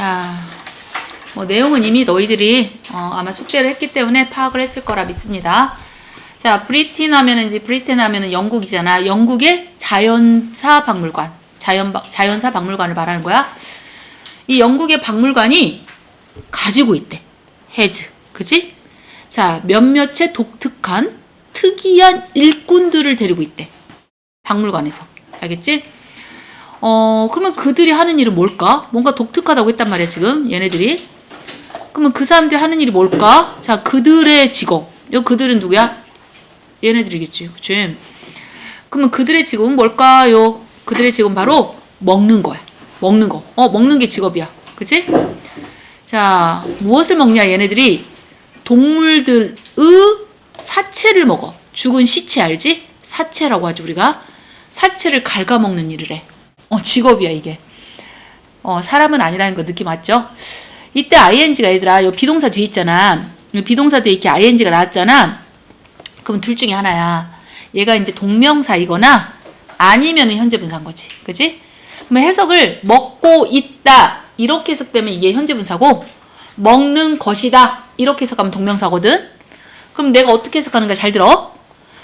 자, 뭐 내용은 이미 너희들이 어, 아마 숙제를 했기 때문에 파악을 했을 거라 믿습니다. 자, 브리틴 하면은 이제 브리튼 하면은 영국이잖아. 영국의 자연사 박물관, 자연 자연사 박물관을 말하는 거야. 이 영국의 박물관이 가지고 있대. 해즈, 그지? 자, 몇몇의 독특한 특이한 일꾼들을 데리고 있대. 박물관에서. 알겠지? 어, 그러면 그들이 하는 일은 뭘까? 뭔가 독특하다고 했단 말이야, 지금. 얘네들이. 그러면 그 사람들이 하는 일이 뭘까? 자, 그들의 직업. 요 그들은 누구야? 얘네들이겠지. 그치? 그러면 그들의 직업은 뭘까요? 그들의 직업은 바로 먹는 거야. 먹는 거. 어, 먹는 게 직업이야. 그치? 자, 무엇을 먹냐, 얘네들이? 동물들의 사체를 먹어. 죽은 시체 알지? 사체라고 하죠, 우리가. 사체를 갉아먹는 일을 해. 어, 직업이야, 이게. 어, 사람은 아니라는 거 느낌 왔죠? 이때 ing가 얘들아, 요 비동사 뒤에 있잖아. 이 비동사 뒤에 이렇게 ing가 나왔잖아. 그럼 둘 중에 하나야. 얘가 이제 동명사이거나 아니면은 현재 분사인 거지. 그지? 그러면 해석을 먹고 있다. 이렇게 해석되면 이게 현재 분사고 먹는 것이다. 이렇게 해석하면 동명사거든. 그럼 내가 어떻게 해석하는가 잘 들어.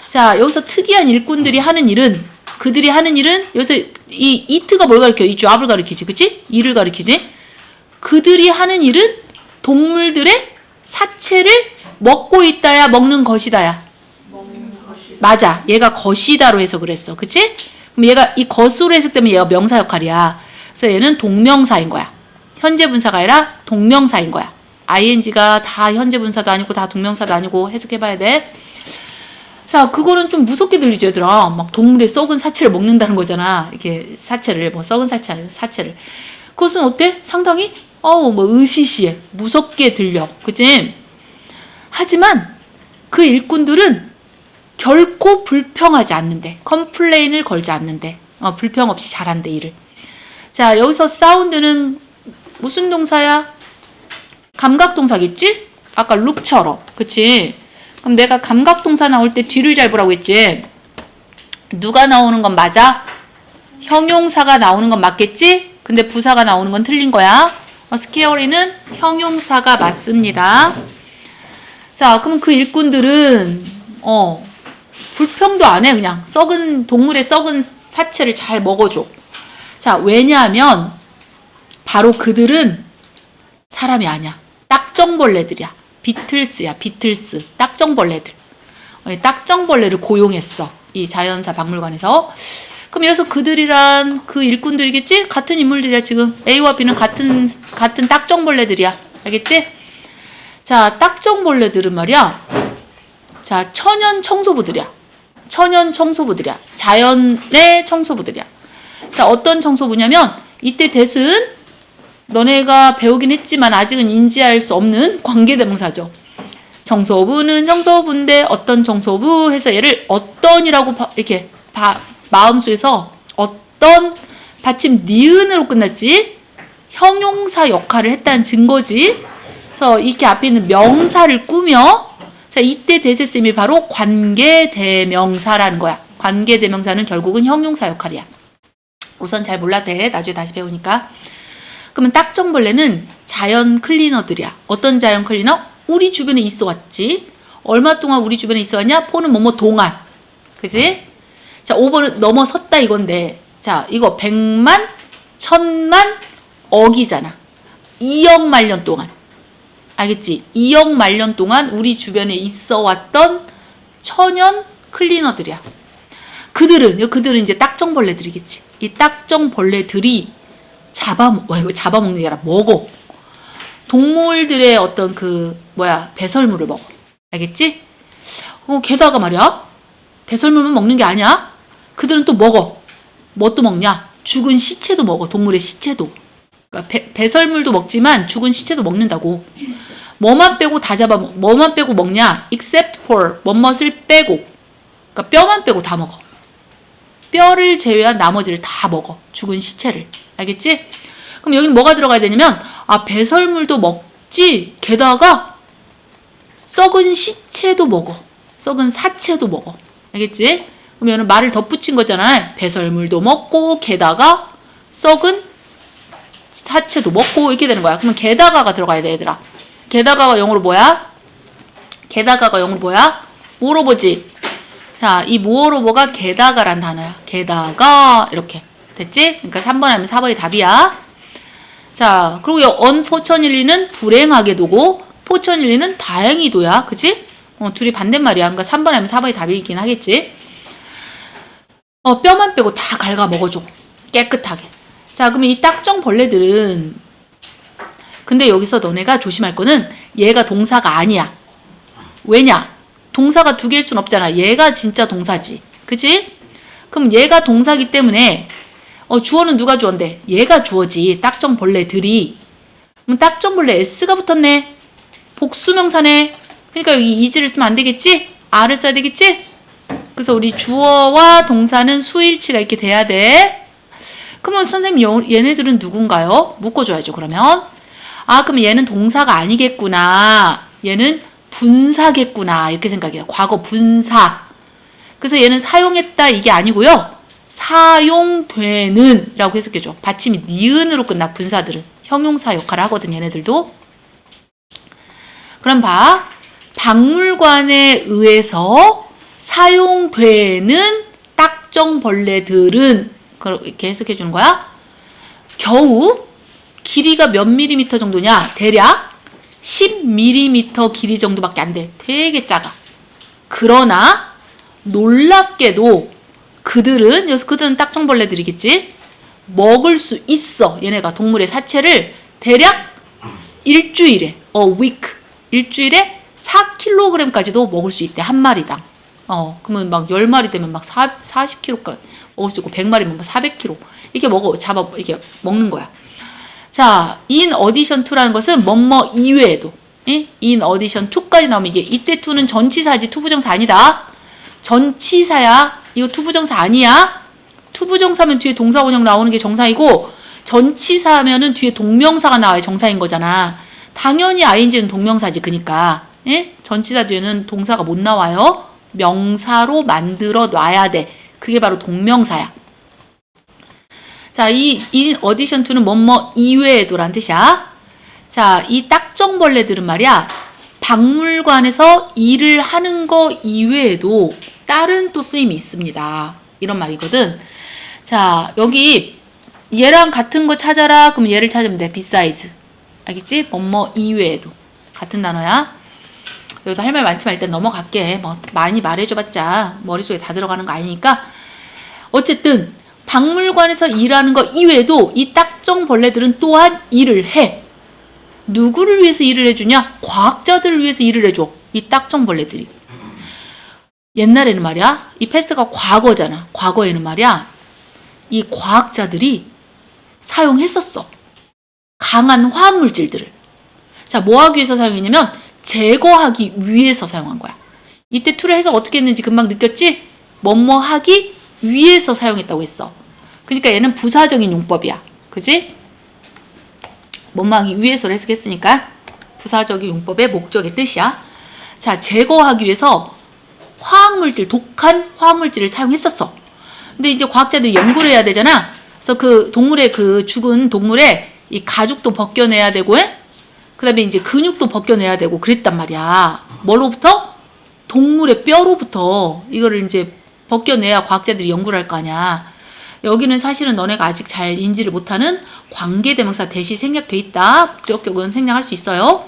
자, 여기서 특이한 일꾼들이 하는 일은 그들이 하는 일은 여기서 이 이트가 뭘 가리켜? 이 잡을 가리키지. 그치? 일을 가리키지. 그들이 하는 일은 동물들의 사체를 먹고 있다야 먹는 것이다야. 맞아. 얘가 것이다로 해석을 했어. 그치? 그럼 얘가 이 것으로 해석되면 얘가 명사 역할이야. 그래서 얘는 동명사인 거야. 현재 분사가 아니라 동명사인 거야. ing가 다 현재 분사도 아니고 다 동명사도 아니고 해석해봐야 돼. 자, 그거는 좀 무섭게 들리죠, 얘들아. 막 동물의 썩은 사체를 먹는다는 거잖아. 이렇게 사체를, 뭐 썩은 사체, 사체를. 그것은 어때? 상당히, 어우, 뭐 으시시해. 무섭게 들려. 그치? 하지만 그 일꾼들은 결코 불평하지 않는데, 컴플레인을 걸지 않는데, 어, 불평 없이 잘한대, 일을. 자, 여기서 사운드는 무슨 동사야? 감각 동사겠지? 아까 룩처럼. 그치? 그럼 내가 감각동사 나올 때 뒤를 잘 보라고 했지? 누가 나오는 건 맞아? 형용사가 나오는 건 맞겠지? 근데 부사가 나오는 건 틀린 거야. 어, 스케어리는 형용사가 맞습니다. 자, 그럼 그 일꾼들은, 어, 불평도 안 해, 그냥. 썩은, 동물의 썩은 사체를 잘 먹어줘. 자, 왜냐하면, 바로 그들은 사람이 아니야. 딱정벌레들이야. 비틀스야, 비틀스. 딱정벌레들. 어, 이 딱정벌레를 고용했어. 이 자연사 박물관에서. 그럼 여기서 그들이란 그 일꾼들이겠지? 같은 인물들이야, 지금. A와 B는 같은, 같은 딱정벌레들이야. 알겠지? 자, 딱정벌레들은 말이야. 자, 천연 청소부들이야. 천연 청소부들이야. 자연의 청소부들이야. 자, 어떤 청소부냐면, 이때 대은 너네가 배우긴 했지만 아직은 인지할 수 없는 관계대명사죠. 청소부는 청소부인데 어떤 청소부 해서 얘를 어떤이라고 바- 이렇게 바- 마음속에서 어떤 받침 니은으로 끝났지 형용사 역할을 했다는 증거지. 그래서 이렇게 앞에 있는 명사를 꾸며 자 이때 대세쌤이 바로 관계대명사라는 거야. 관계대명사는 결국은 형용사 역할이야. 우선 잘 몰라도 돼. 나중에 다시 배우니까. 그러면 딱정벌레는 자연 클리너들이야. 어떤 자연 클리너? 우리 주변에 있어 왔지. 얼마 동안 우리 주변에 있어 왔냐? 포는 뭐뭐 동안. 그지? 자, 5번은 넘어섰다 이건데. 자, 이거 100만, 1000만, 억이잖아. 2억 만년 동안. 알겠지? 2억 만년 동안 우리 주변에 있어 왔던 천연 클리너들이야. 그들은, 요 그들은 이제 딱정벌레들이겠지. 이 딱정벌레들이 잡아, 와, 이거 잡아먹는 게 아니라 먹어. 동물들의 어떤 그, 뭐야, 배설물을 먹어. 알겠지? 어, 게다가 말이야. 배설물만 먹는 게 아니야. 그들은 또 먹어. 뭐 또 먹냐? 죽은 시체도 먹어. 동물의 시체도. 그러니까 배, 배설물도 먹지만 죽은 시체도 먹는다고. 뭐만 빼고 다 잡아, 먹- 뭐만 빼고 먹냐? except for, 뭐뭇을 빼고. 그러니까 뼈만 빼고 다 먹어. 뼈를 제외한 나머지를 다 먹어. 죽은 시체를. 알겠지? 그럼 여기는 뭐가 들어가야 되냐면, 아, 배설물도 먹지, 게다가 썩은 시체도 먹어. 썩은 사체도 먹어. 알겠지? 그러면 말을 덧붙인 거잖아. 배설물도 먹고, 게다가 썩은 사체 생명체도 먹고 이렇게 되는 거야. 그러면 게다가가 들어가야 돼, 얘들아. 게다가가 영어로 뭐야? 게다가가 영어로 뭐야? 뭐로 보지? 자, 이 모어로버가 게다가란 단어야. 게다가 이렇게 됐지? 그러니까 3번 하면 4번이 답이야. 자, 그리고 이 unfortunately는 불행하게도고 fortunately는 다행히도야. 그치? 어, 둘이 반대말이야. 그러니까 3번 하면 4번이 답이긴 하겠지. 어, 뼈만 빼고 다 갉아 먹어줘. 깨끗하게. 자, 그러면 이 딱정 벌레들은 근데 여기서 너네가 조심할 거는 얘가 동사가 아니야. 왜냐? 동사가 두 개일 순 없잖아. 얘가 진짜 동사지. 그치? 그럼 얘가 동사기 때문에 어, 주어는 누가 주어인데? 얘가 주어지. 딱정 벌레들이. 그럼 딱정 벌레 s가 붙었네. 복수명사네. 그러니까 여기 이지를 쓰면 안 되겠지? r을 써야 되겠지? 그래서 우리 주어와 동사는 수일치가 이렇게 돼야 돼. 그러면 선생님 여- 얘네들은 누군가요? 묶어줘야죠. 그러면 아 그럼 얘는 동사가 아니겠구나. 얘는 분사겠구나. 이렇게 생각해요. 과거 분사. 그래서 얘는 사용했다 이게 아니고요. 사용되는 라고 해석해줘. 받침이 니은으로 끝나 분사들은. 형용사 역할을 하거든 얘네들도. 그럼 봐. 박물관에 의해서 사용되는 딱정벌레들은 그렇게 해석해 주는 거야. 겨우 길이가 몇 밀리미터 정도냐? 대략 10밀리미터 길이 정도밖에 안 돼. 되게 작아. 그러나 놀랍게도 그들은 여기서 그들은 딱정벌레들이겠지. 먹을 수 있어. 얘네가 동물의 사체를 대략 일주일에 어 week 일주일에 4kg까지도 먹을 수 있대 한 마리당. 어 그러면 막 10마리 되면 막 4, 40kg까지 먹을 수 있고 100마리면 막 400kg 이렇게 먹어 잡아 이렇게 먹는 거야. 자, in addition to라는 것은 뭐뭐 이외에도 예? addition to까지 나오면 이게 이때 to는 전치사지 투부정사 아니다. 전치사야. 이거 투부정사 아니야. 투부정사면 뒤에 동사 원형 나오는 게 정상이고 전치사면은 뒤에 동명사가 나와야 정사인 거잖아. 당연히 ing는 동명사지 그니까. 예? 전치사 뒤에는 동사가 못 나와요. 명사로 만들어 놔야 돼. 그게 바로 동명사야. 자, 이, 이 어디션 2는 뭐뭐 이외에도란 뜻이야. 자, 이 딱정벌레들은 말이야. 박물관에서 일을 하는 거 이외에도 다른 또 쓰임이 있습니다. 이런 말이거든. 자, 여기 얘랑 같은 거 찾아라. 그럼 얘를 찾으면 돼. besides. 알겠지? 뭐뭐 이외에도. 같은 단어야. 여기도 할말 많지만 일단 넘어갈게. 뭐 많이 말해줘봤자 머릿속에 다 들어가는 거 아니니까. 어쨌든 박물관에서 일하는 거 이외에도 이 딱정벌레들은 또한 일을 해. 누구를 위해서 일을 해주냐? 과학자들을 위해서 일을 해줘. 이 딱정벌레들이. 옛날에는 말이야, 이 패스트가 과거잖아. 과거에는 말이야, 이 과학자들이 사용했었어. 강한 화학물질들을. 자, 뭐 하기 위해서 사용했냐면, 제거하기 위해서 사용한 거야. 이때 툴을 해서 어떻게 했는지 금방 느꼈지? 뭐뭐 하기 위해서 사용했다고 했어. 그러니까 얘는 부사적인 용법이야. 그지? 뭐뭐 하기 위해서를 해석했으니까 부사적인 용법의 목적의 뜻이야. 자, 제거하기 위해서 화학물질, 독한 화학물질을 사용했었어. 근데 이제 과학자들이 연구를 해야 되잖아. 그래서 그 동물의 그 죽은 동물의 이 가죽도 벗겨내야 되고, 그 다음에 이제 근육도 벗겨내야 되고 그랬단 말이야. 뭐로부터? 동물의 뼈로부터 이거를 이제 벗겨내야 과학자들이 연구를 할 거 아니야. 여기는 사실은 너네가 아직 잘 인지를 못하는 관계대명사 대시 생략돼 있다. 목적격은 생략할 수 있어요.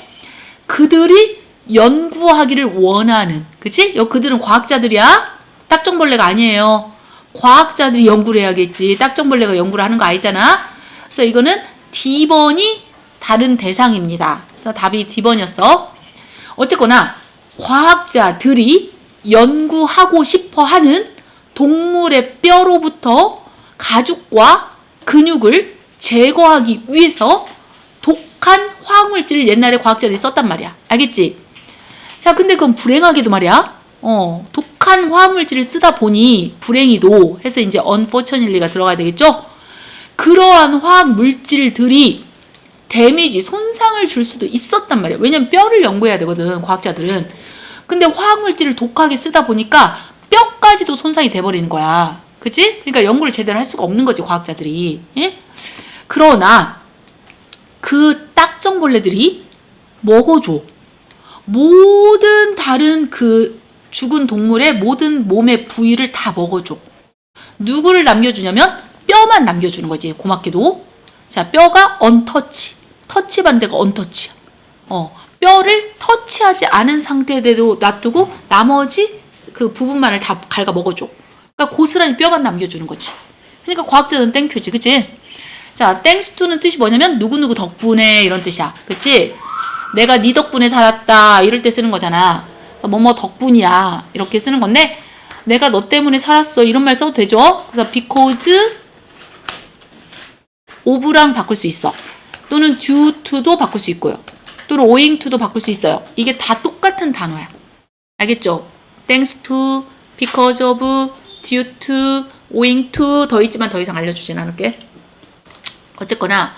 그들이 연구하기를 원하는, 그치? 여 그들은 과학자들이야. 딱정벌레가 아니에요. 과학자들이 연구를 해야겠지. 딱정벌레가 연구를 하는 거 아니잖아. 그래서 이거는 D번이 다른 대상입니다. 그래서 답이 D번이었어. 어쨌거나 과학자들이 연구하고 싶어 하는 동물의 뼈로부터 가죽과 근육을 제거하기 위해서 독한 화학물질을 옛날에 과학자들이 썼단 말이야. 알겠지? 자, 근데 그건 불행하게도 말이야. 어, 독한 화학물질을 쓰다 보니 불행히도 해서 이제 unfortunately가 들어가야 되겠죠? 그러한 화학물질들이 데미지, 손상을 줄 수도 있었단 말이야. 왜냐면 뼈를 연구해야 되거든, 과학자들은. 근데 화학물질을 독하게 쓰다 보니까 뼈까지도 손상이 돼버리는 거야. 그치? 그러니까 연구를 제대로 할 수가 없는 거지, 과학자들이. 예? 그러나, 그 딱정벌레들이 먹어줘. 모든 다른 그 죽은 동물의 모든 몸의 부위를 다 먹어줘. 누구를 남겨주냐면 뼈만 남겨주는 거지. 고맙게도. 자, 뼈가 언터치. 터치 반대가 언터치야. 어, 뼈를 터치하지 않은 상태대로 놔두고 나머지 그 부분만을 다 갉아 먹어줘. 그러니까 고스란히 뼈만 남겨주는 거지. 그러니까 과학자는 땡큐지, 그치? 자, 땡스투는 뜻이 뭐냐면 누구누구 덕분에 이런 뜻이야. 그치? 내가 네 덕분에 살았다 이럴 때 쓰는 거잖아. 그래서 뭐뭐 덕분이야 이렇게 쓰는 건데 내가 너 때문에 살았어 이런 말 써도 되죠? 그래서 because of랑 바꿀 수 있어. 또는 due to도 바꿀 수 있고요. 또는 owing to도 바꿀 수 있어요. 이게 다 똑같은 단어야. 알겠죠? thanks to, because of, due to, owing to 더 있지만 더 이상 알려주진 않을게. 어쨌거나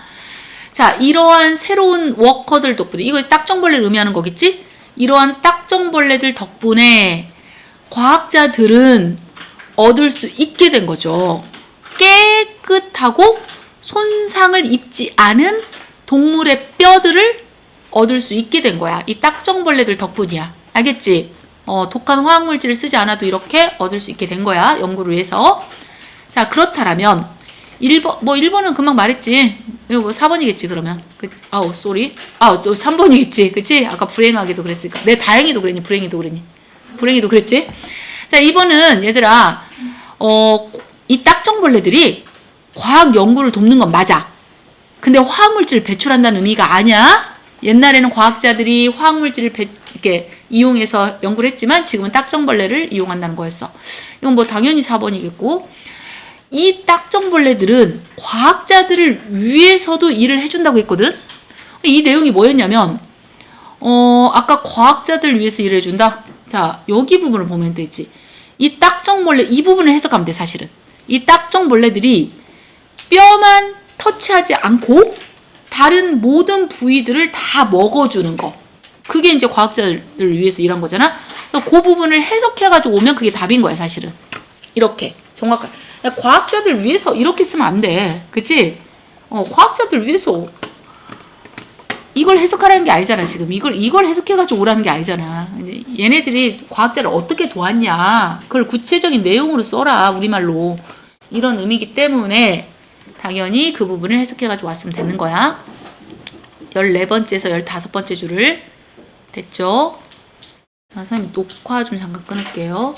자 이러한 새로운 워커들 덕분에 이거 딱정벌레를 의미하는 거겠지? 이러한 딱정벌레들 덕분에 과학자들은 얻을 수 있게 된 거죠. 깨끗하고 손상을 입지 않은 동물의 뼈들을 얻을 수 있게 된 거야. 이 딱정벌레들 덕분이야. 알겠지? 어, 독한 화학물질을 쓰지 않아도 이렇게 얻을 수 있게 된 거야. 연구를 위해서. 자, 그렇다라면 1번 뭐 1번은 금방 말했지. 이거 뭐 4번이겠지 그러면. 그, 아우 쏘리. 아, 3번이겠지. 그치? 아까 불행하게도 그랬으니까. 내 다행히도 그랬니? 불행히도 그랬니? 불행히도 그랬지? 자, 2번은 얘들아 어, 이 딱정벌레들이 과학 연구를 돕는 건 맞아. 근데 화학물질을 배출한다는 의미가 아니야. 옛날에는 과학자들이 화학물질을 배, 이렇게 이용해서 연구를 했지만 지금은 딱정벌레를 이용한다는 거였어. 이건 뭐 당연히 4번이겠고 이 딱정벌레들은 과학자들을 위해서도 일을 해준다고 했거든. 이 내용이 뭐였냐면, 어, 아까 과학자들 위해서 일을 해준다? 자, 여기 부분을 보면 되지. 이 딱정벌레, 이 부분을 해석하면 돼, 사실은. 이 딱정벌레들이 뼈만 터치하지 않고 다른 모든 부위들을 다 먹어주는 거. 그게 이제 과학자들을 위해서 일한 거잖아? 그 부분을 해석해가지고 오면 그게 답인 거야, 사실은. 이렇게. 정확한. 과학자들 위해서 이렇게 쓰면 안 돼. 그치? 어, 과학자들 위해서. 이걸 해석하라는 게 아니잖아, 지금. 이걸, 이걸 해석해가지고 오라는 게 아니잖아. 이제 얘네들이 과학자를 어떻게 도왔냐. 그걸 구체적인 내용으로 써라, 우리말로. 이런 의미이기 때문에 당연히 그 부분을 해석해가지고 왔으면 되는 거야. 14번째에서 15번째 줄을 됐죠? 아, 선생님 녹화 좀 잠깐 끊을게요.